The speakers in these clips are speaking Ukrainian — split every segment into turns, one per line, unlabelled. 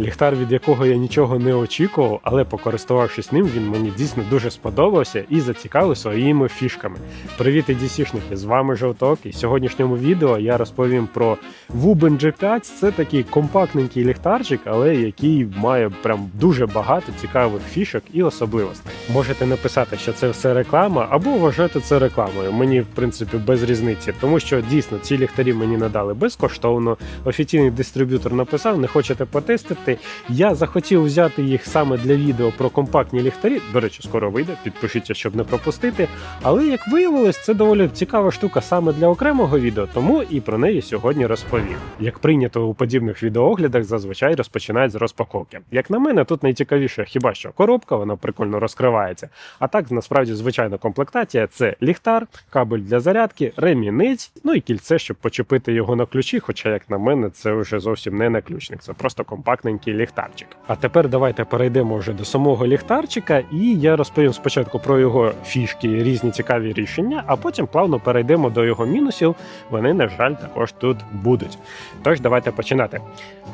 Ліхтар, від якого я нічого не очікував, але покористувавшись ним, він мені дійсно дуже сподобався і зацікавив своїми фішками. Привіт, EDC-шники! З вами Жовток. І в сьогоднішньому відео я розповім про Wuben G5. Це такий компактненький ліхтарчик, але який має прям дуже багато цікавих фішок і особливостей. Можете написати, що це все реклама, або вважати це рекламою. Мені в принципі без різниці, тому що дійсно ці ліхтарі мені надали безкоштовно. Офіційний дистриб'ютор написав, не хочете потестити. Я захотів взяти їх саме для відео про компактні ліхтарі. До речі, скоро вийде. Підпишіться, щоб не пропустити. Але як виявилось, це доволі цікава штука саме для окремого відео, тому і про неї сьогодні розповім. Як прийнято у подібних відеооглядах, зазвичай розпочинають з розпаковки. Як на мене, тут найцікавіше хіба що коробка, вона прикольно розкривається. А так, насправді, звичайна комплектація це ліхтар, кабель для зарядки, ремінець, ну і кільце, щоб почепити його на ключі. Хоча, як на мене, це вже зовсім не наключник, це просто компактненький ліхтарчик. А тепер давайте перейдемо вже до самого ліхтарчика, і я розповім спочатку про його фішки, різні цікаві рішення, а потім плавно перейдемо до його мінусів. Вони, на жаль, також тут будуть. Тож давайте починати.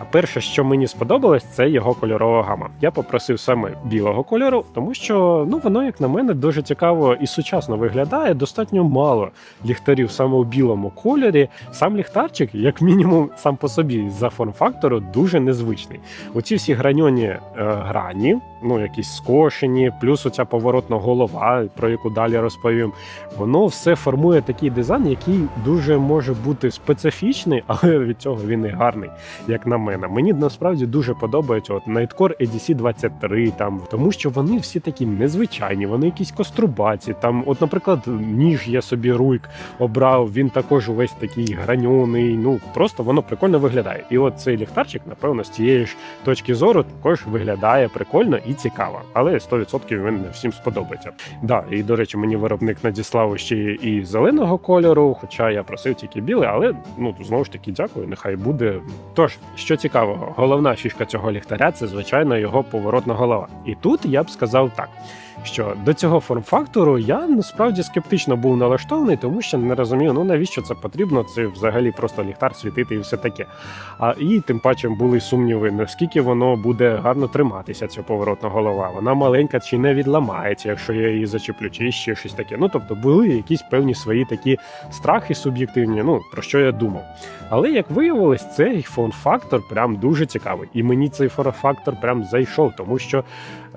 А перше, що мені сподобалось, це його кольорова гама. Я попросив саме білого кольору, тому що ну воно, як на мене, дуже цікаво і сучасно виглядає. Достатньо мало ліхтарів саме у білому кольорі. Сам ліхтарчик, як мінімум, сам по собі за форм-фактору, дуже незвичний. Оці всі граньоні е, грані, ну якісь скошені, плюс оця поворотна голова, про яку далі розповім. Воно все формує такий дизайн, який дуже може бути специфічний, але від цього він і гарний, як на мене. Мені насправді дуже подобається от Nightcore EDC 23, там тому що вони всі такі незвичайні, вони якісь кострубаці. Там, от, наприклад, ніж я собі руйк обрав, він також увесь такий граньоний. Ну просто воно прикольно виглядає. І от цей ліхтарчик, напевно, з цієї ж точки зору також виглядає прикольно і цікаво. Але 100% він не всім сподобається. Да, і до речі, мені виробник надіслав ще і зеленого кольору, хоча я просив тільки білий, але ну знову ж таки дякую, нехай буде. Тож, що цікавого, головна фішка цього ліхтаря це звичайно його поворотна голова. І тут я б сказав так. Що до цього форм-фактору я насправді скептично був налаштований, тому що не розумію, ну навіщо це потрібно. Це взагалі просто ліхтар світити і все таке. А і тим паче були сумніви, наскільки воно буде гарно триматися, ця поворотна голова. Вона маленька чи не відламається, якщо я її зачеплю, чи ще щось таке. Ну тобто були якісь певні свої такі страхи суб'єктивні. Ну про що я думав. Але як виявилось, цей форм-фактор прям дуже цікавий. І мені цей форм-фактор прям зайшов, тому що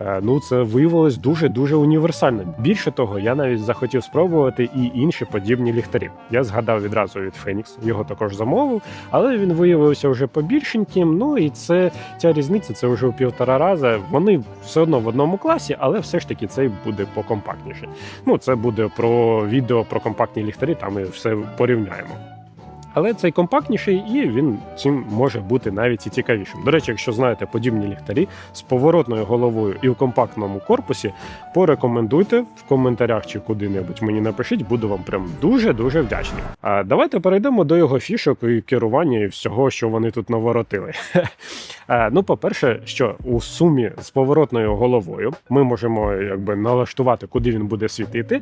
е, ну це виявилось дуже дуже універсальним. Більше того, я навіть захотів спробувати і інші подібні ліхтарі. Я згадав відразу від Phoenix, його також замовив, але він виявився вже побільшеньким. Ну і це ця різниця це вже у півтора рази. Вони все одно в одному класі, але все ж таки цей буде покомпактніше. Ну це буде про відео про компактні ліхтарі. Там ми все порівняємо. Але цей компактніший і він цим може бути навіть і цікавішим. До речі, якщо знаєте подібні ліхтарі з поворотною головою і в компактному корпусі, порекомендуйте в коментарях чи куди-небудь мені напишіть, буду вам прям дуже дуже вдячний. А давайте перейдемо до його фішок і керування і всього, що вони тут наворотили. Ну, по-перше, що у сумі з поворотною головою ми можемо якби налаштувати, куди він буде світити.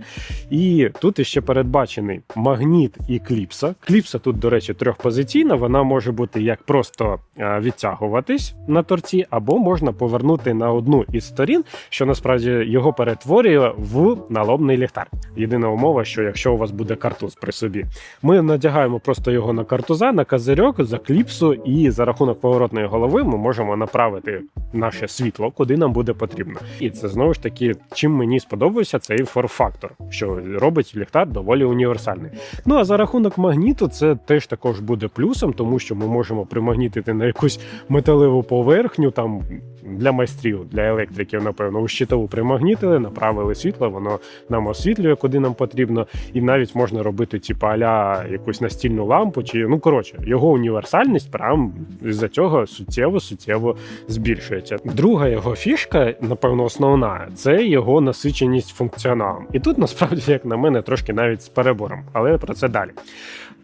І тут іще передбачений магніт і кліпса. Кліпса тут, до речі, трьохпозиційна. Вона може бути як просто е, відтягуватись на торці, або можна повернути на одну із сторін, що насправді його перетворює в налобний ліхтар. Єдина умова, що якщо у вас буде картуз при собі, ми надягаємо просто його на картуза, на козирьок, за кліпсу, і за рахунок поворотної голови ми можемо направити наше світло, куди нам буде потрібно. І це знову ж таки, чим мені сподобався цей фор-фактор, що робить ліхтар доволі універсальний. Ну а за рахунок магніту, це теж також буде плюсом, тому що ми можемо примагнітити на якусь металеву поверхню там. Для майстрів, для електриків, напевно, у щитову примагнітили, направили світло, воно нам освітлює, куди нам потрібно, і навіть можна робити, типу, аля якусь настільну лампу, чи ну коротше, його універсальність прям з-за цього суттєво суттєво збільшується. Друга його фішка, напевно, основна це його насиченість функціоналом. І тут насправді, як на мене, трошки навіть з перебором, але про це далі.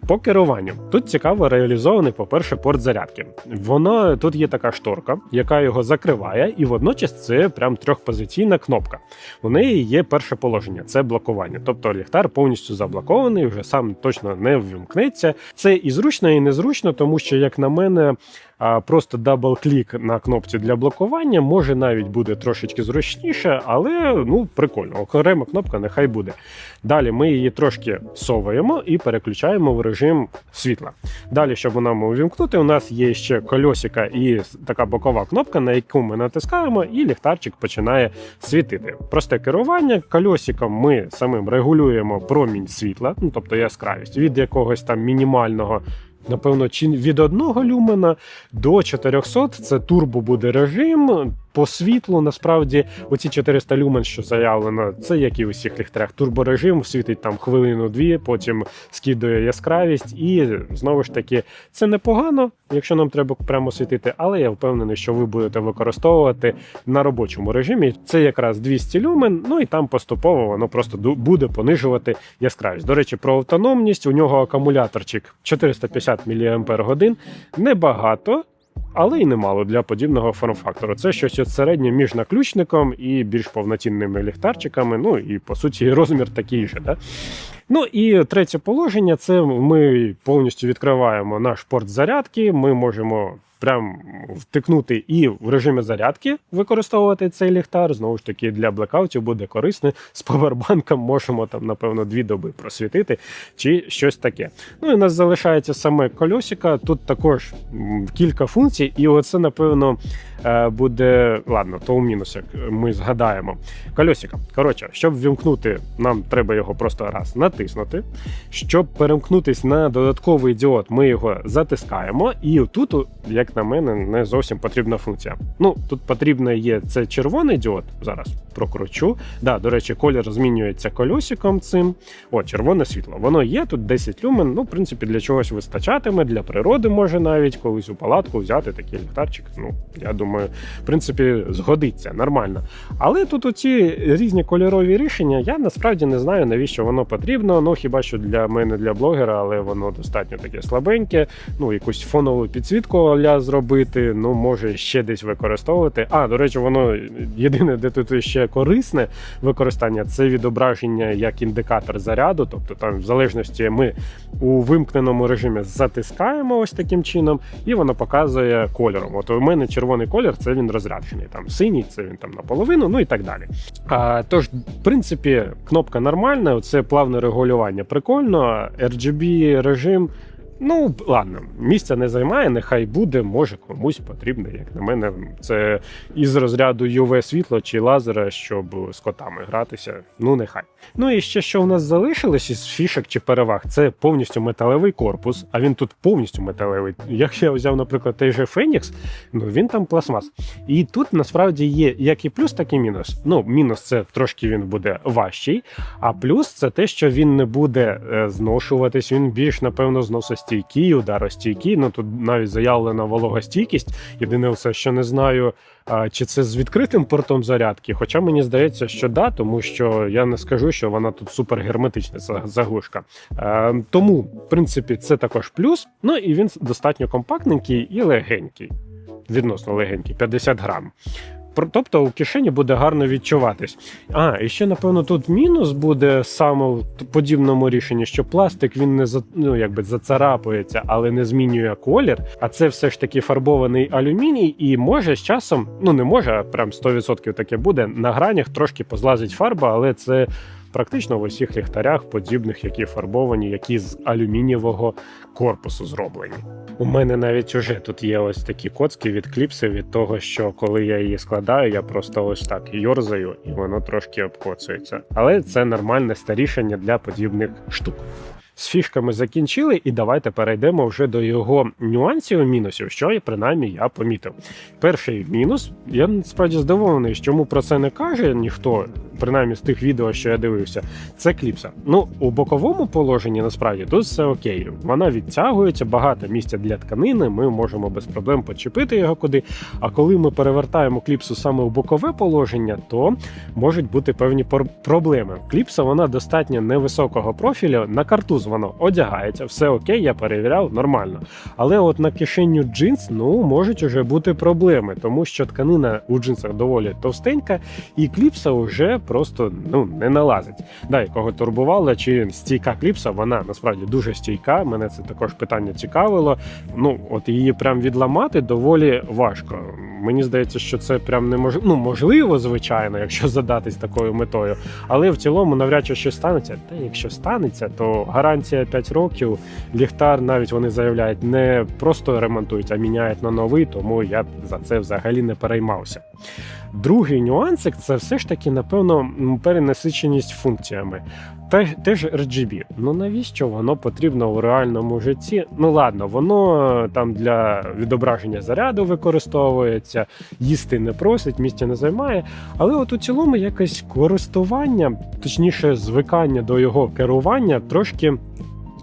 По керуванню тут цікаво реалізований, по-перше, порт зарядки. Воно тут є така шторка, яка його закриває, і водночас це прям трьохпозиційна кнопка. У неї є перше положення це блокування. Тобто ліхтар повністю заблокований, вже сам точно не ввімкнеться. Це і зручно, і незручно, тому що, як на мене, просто дабл-клік на кнопці для блокування може навіть буде трошечки зручніше, але ну прикольно. Окрема кнопка нехай буде. Далі ми її трошки совуємо і переключаємо в режим світла. Далі, щоб нам увімкнути, у нас є ще кольосика і така бокова кнопка, на яку ми натискаємо, і ліхтарчик починає світити. Просте керування кольосиком ми самим регулюємо промінь світла, ну тобто яскравість від якогось там мінімального. Напевно, чи від одного люмена до 400 це турбо буде режим. По світлу насправді оці 400 люмен, що заявлено, це як і у всіх ліхтарях. Турборежим світить там хвилину-дві, потім скидує яскравість, і знову ж таки це непогано, якщо нам треба прямо світити, але я впевнений, що ви будете використовувати на робочому режимі. Це якраз 200 люмен, ну і там поступово воно просто буде понижувати яскравість. До речі, про автономність у нього акумуляторчик 450 мАч, небагато. Але й немало для подібного форм-фактору. Це щось середнє між наключником і більш повноцінними ліхтарчиками. Ну і по суті розмір такий же. Да? Ну і третє положення це ми повністю відкриваємо наш порт зарядки. Ми можемо прям втикнути і в режимі зарядки використовувати цей ліхтар. Знову ж таки, для блекаутів буде корисно. З павербанком можемо там, напевно, дві доби просвітити чи щось таке. Ну і у нас залишається саме кольосика. Тут також кілька функцій, і оце, напевно, е, буде ладно, то у мінус, як ми згадаємо. Кольосика. Коротше, щоб ввімкнути, нам треба його просто раз натиснути. Щоб перемкнутись на додатковий діод, ми його затискаємо. І тут, як на мене, не зовсім потрібна функція. Ну, тут потрібно є це червоний діод. Зараз прокручу. Да, до речі, колір змінюється кольосиком цим. О, червоне світло. Воно є, тут 10 люмен. Ну, в принципі, для чогось вистачатиме, для природи може навіть колись у палатку взяти такий ліхтарчик. Ну, я думаю, в принципі, згодиться нормально. Але тут оці різні кольорові рішення, я насправді не знаю, навіщо воно потрібно. Ну хіба що для мене, для блогера, але воно достатньо таке слабеньке. Ну, якусь фонову підсвітку зробити, ну може ще десь використовувати. А, до речі, воно єдине, де тут ще корисне використання, це відображення як індикатор заряду. Тобто, там, в залежності, ми у вимкненому режимі затискаємо ось таким чином, і воно показує кольором. От у мене червоний колір це він розряджений. Там синій, це він там наполовину, ну і так далі. А, тож, в принципі, кнопка нормальна, це плавне регулювання прикольно. RGB режим. Ну, ладно, місця не займає, нехай буде, може комусь потрібно, як на мене, це із розряду UV світло чи лазера, щоб з котами гратися. Ну, нехай. Ну і ще що у нас залишилось із фішок чи переваг, це повністю металевий корпус, а він тут повністю металевий. Як я взяв, наприклад, той же Фенікс, ну він там пластмас. І тут насправді є як і плюс, так і мінус. Ну, мінус це трошки він буде важчий, а плюс це те, що він не буде е, зношуватись, він більш, напевно, зносостійкий, ударостійкий. Ну тут навіть заявлена вологостійкість. Єдине, все, що не знаю. Чи це з відкритим портом зарядки? Хоча мені здається, що да, тому що я не скажу, що вона тут супер герметична ця заглушка. Тому, в принципі, це також плюс. Ну і він достатньо компактненький і легенький. Відносно легенький, 50 грам. Тобто у кишені буде гарно відчуватись. А, і ще, напевно, тут мінус буде саме в подібному рішенні, що пластик він не за, ну, якби зацарапується, але не змінює колір. А це все ж таки фарбований алюміній, і може з часом, ну не може, а прям 100% таке буде. На гранях трошки позлазить фарба, але це. Практично в усіх ліхтарях, подібних, які фарбовані, які з алюмінієвого корпусу зроблені. У мене навіть уже тут є ось такі коцки від кліпси від того, що коли я її складаю, я просто ось так йорзаю і воно трошки обкоцується. Але це нормальне старішання для подібних штук. З фішками закінчили, і давайте перейдемо вже до його нюансів і мінусів, що і принаймні я помітив. Перший мінус, я насправді здивований, чому про це не каже ніхто, принаймні з тих відео, що я дивився, це кліпса. Ну, у боковому положенні насправді тут все окей. Вона відтягується, багато місця для тканини, ми можемо без проблем почепити його куди. А коли ми перевертаємо кліпсу саме у бокове положення, то можуть бути певні проблеми. Кліпса вона достатньо невисокого профілю на картузу. Воно одягається, все окей, я перевіряв, нормально. Але от на кишеню джинс ну можуть уже бути проблеми, тому що тканина у джинсах доволі товстенька, і кліпса вже просто ну не налазить. Да, якого турбувало, чи стійка кліпса, вона насправді дуже стійка. Мене це також питання цікавило. Ну от її прям відламати доволі важко. Мені здається, що це прям неможливо. Ну можливо, звичайно, якщо задатись такою метою. Але в цілому навряд чи щось станеться. Та якщо станеться, то гарантія 5 років. Ліхтар навіть вони заявляють, не просто ремонтують, а міняють на новий, тому я за це взагалі не переймався. Другий нюансик це все ж таки, напевно, перенасиченість функціями. Те- Теж RGB. Ну навіщо воно потрібно у реальному житті? Ну ладно, воно е, там для відображення заряду використовується, їсти не просить, місця не займає. Але от у цілому якесь користування, точніше, звикання до його керування трошки.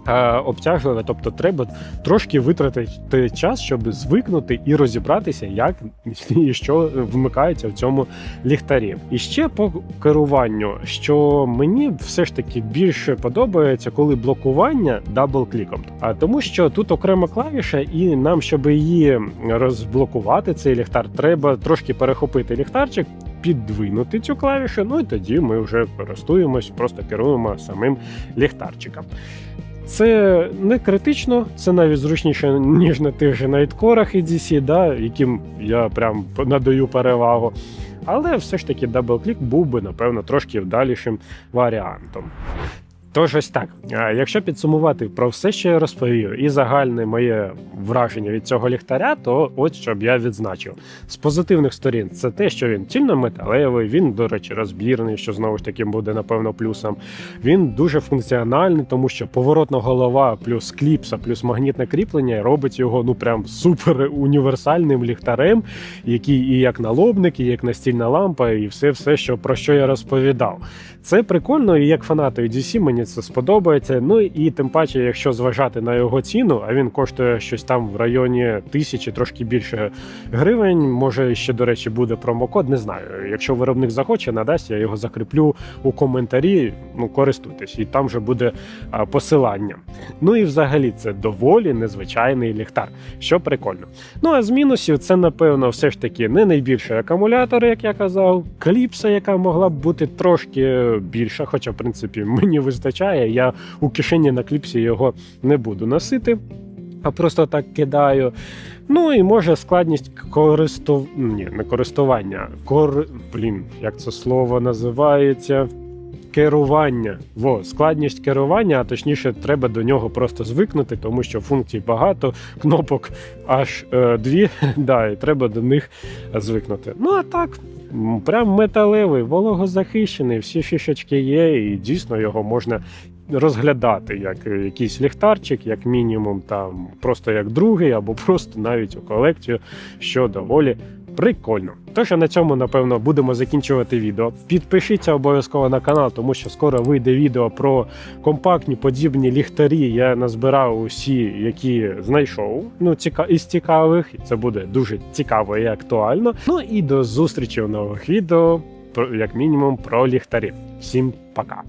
Е, Обтяжливе, тобто треба трошки витратити час, щоб звикнути і розібратися, як і що вмикається в цьому ліхтарі. І ще по керуванню, що мені все ж таки більше подобається, коли блокування дабл-кліком. А тому, що тут окрема клавіша, і нам, щоб її розблокувати, цей ліхтар, треба трошки перехопити ліхтарчик. Піддвинути цю клавішу, ну і тоді ми вже користуємось, просто керуємо самим ліхтарчиком. Це не критично, це навіть зручніше, ніж на тих же найткорах і DC, да, яким я прям надаю перевагу. Але все ж таки дабл-клік був би, напевно, трошки вдалішим варіантом. Тож ось так. Якщо підсумувати про все, що я розповів, і загальне моє враження від цього ліхтаря, то от що б я відзначив. З позитивних сторін це те, що він цільнометалевий, він, до речі, розбірний, що знову ж таки буде, напевно, плюсом. Він дуже функціональний, тому що поворотна голова плюс кліпса, плюс магнітне кріплення робить його ну прям супер універсальним ліхтарем, який і як налобник, і як настільна лампа, і все, все, що про що я розповідав. Це прикольно, і як фанату DC мені це сподобається. Ну і тим паче, якщо зважати на його ціну, а він коштує щось там в районі тисячі, трошки більше гривень. Може, ще до речі, буде промокод. Не знаю. Якщо виробник захоче, надасть, я його закріплю у коментарі. Ну, користуйтесь, і там вже буде посилання. Ну і взагалі це доволі незвичайний ліхтар, що прикольно. Ну а з мінусів це, напевно, все ж таки не найбільший акумулятор, як я казав, кліпса, яка могла б бути трошки більша, хоча, в принципі, мені вистачає. Я у кишені на кліпсі його не буду носити, а просто так кидаю. Ну і може складність користов... Ні, не користування. Кор... Блін, як це слово називається? Керування. Во, складність керування, а точніше, треба до нього просто звикнути, тому що функцій багато, кнопок аж е, дві, да, і треба до них звикнути. Ну а так, прям металевий, вологозахищений, всі фішечки є, і дійсно його можна розглядати як е, якийсь ліхтарчик, як мінімум, там просто як другий, або просто навіть у колекцію, що доволі. Прикольно. Тож на цьому, напевно, будемо закінчувати відео. Підпишіться обов'язково на канал, тому що скоро вийде відео про компактні подібні ліхтарі. Я назбирав усі, які знайшов. Ну, ціка... із цікавих. Це буде дуже цікаво і актуально. Ну і до зустрічі в нових відео, як мінімум, про ліхтарі. Всім пока!